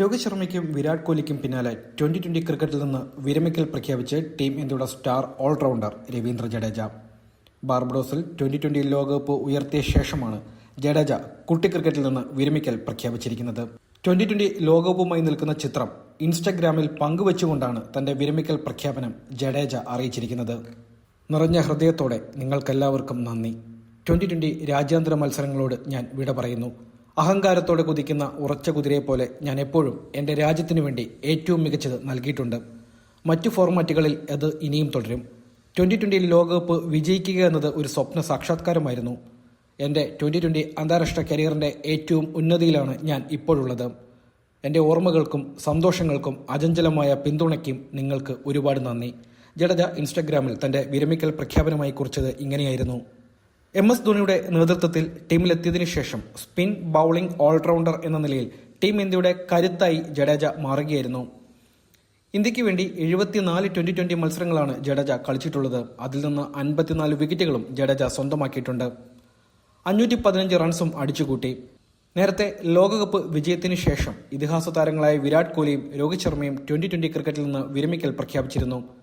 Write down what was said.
രോഹിത് ശർമ്മയ്ക്കും വിരാട് കോഹ്ലിക്കും പിന്നാലെ twenty twenty ക്രിക്കറ്റിൽ നിന്ന് വിരമിക്കൽ പ്രഖ്യാപിച്ച് ടീം ഇന്ത്യയുടെ star all rounder Ravindra Jadeja. ബാർബഡോസിൽ twenty twenty ലോകകപ്പ് ഉയർത്തിയ ശേഷമാണ് ജഡേജ കുട്ടി ക്രിക്കറ്റിൽ നിന്ന് വിരമിക്കൽ പ്രഖ്യാപിച്ചിരിക്കുന്നത്. ട്വന്റി ട്വന്റി ലോകകപ്പുമായി നിൽക്കുന്ന ചിത്രം ഇൻസ്റ്റഗ്രാമിൽ പങ്കുവച്ചുകൊണ്ടാണ് തന്റെ വിരമിക്കൽ പ്രഖ്യാപനം ജഡേജ അറിയിച്ചിരിക്കുന്നത്. നിറഞ്ഞ ഹൃദയത്തോടെ നിങ്ങൾക്കെല്ലാവർക്കും നന്ദി. ട്വന്റി ട്വന്റി രാജ്യാന്തര മത്സരങ്ങളോട് ഞാൻ വിട പറയുന്നു. അഹങ്കാരത്തോടെ കുതിക്കുന്ന ഉറച്ച കുതിരയെ പോലെ ഞാൻ എപ്പോഴും എന്റെ രാജ്യത്തിനു വേണ്ടി ഏറ്റവും മികച്ചത് നൽകിയിട്ടുണ്ട്. മറ്റു ഫോർമാറ്റുകളിൽ അത് ഇനിയും തുടരും. ട്വന്റി ട്വന്റി ലോകകപ്പ് വിജയിക്കുക എന്നത് ഒരു സ്വപ്ന സാക്ഷാത്കാരമായിരുന്നു. എന്റെ ട്വന്റി ട്വന്റി അന്താരാഷ്ട്ര കരിയറിന്റെ ഏറ്റവും ഉന്നതിയിലാണ് ഞാൻ ഇപ്പോഴുള്ളത്. എന്റെ ഓർമ്മകൾക്കും സന്തോഷങ്ങൾക്കും അചഞ്ചലമായ പിന്തുണയ്ക്കും നിങ്ങൾക്ക് ഒരുപാട് നന്ദി. ജഡജ ഇൻസ്റ്റഗ്രാമിൽ തന്റെ വിരമിക്കൽ പ്രഖ്യാപനമായി കുറിച്ചത് ഇങ്ങനെയായിരുന്നു. എം എസ് ധോണിയുടെ നേതൃത്വത്തിൽ ടീമിലെത്തിയതിനു ശേഷം സ്പിൻ ബൌളിംഗ് ഓൾറൗണ്ടർ എന്ന നിലയിൽ ടീം ഇന്ത്യയുടെ കരുത്തായി ജഡേജ മാറുകയായിരുന്നു. ഇന്ത്യയ്ക്ക് വേണ്ടി എഴുപത്തിനാല് ട്വന്റി ട്വന്റി മത്സരങ്ങളാണ് ജഡേജ കളിച്ചിട്ടുള്ളത്. അതിൽ നിന്ന് അൻപത്തിനാല് വിക്കറ്റുകളും ജഡേജ സ്വന്തമാക്കിയിട്ടുണ്ട്. അഞ്ഞൂറ്റി പതിനഞ്ച് റൺസും അടിച്ചുകൂട്ടി. നേരത്തെ ലോകകപ്പ് വിജയത്തിന് ശേഷം ഇതിഹാസ താരങ്ങളായ വിരാട് കോഹ്ലിയും രോഹിത് ശർമ്മയും ട്വന്റി ട്വന്റി ക്രിക്കറ്റിൽ നിന്ന് വിരമിക്കൽ പ്രഖ്യാപിച്ചിരുന്നു.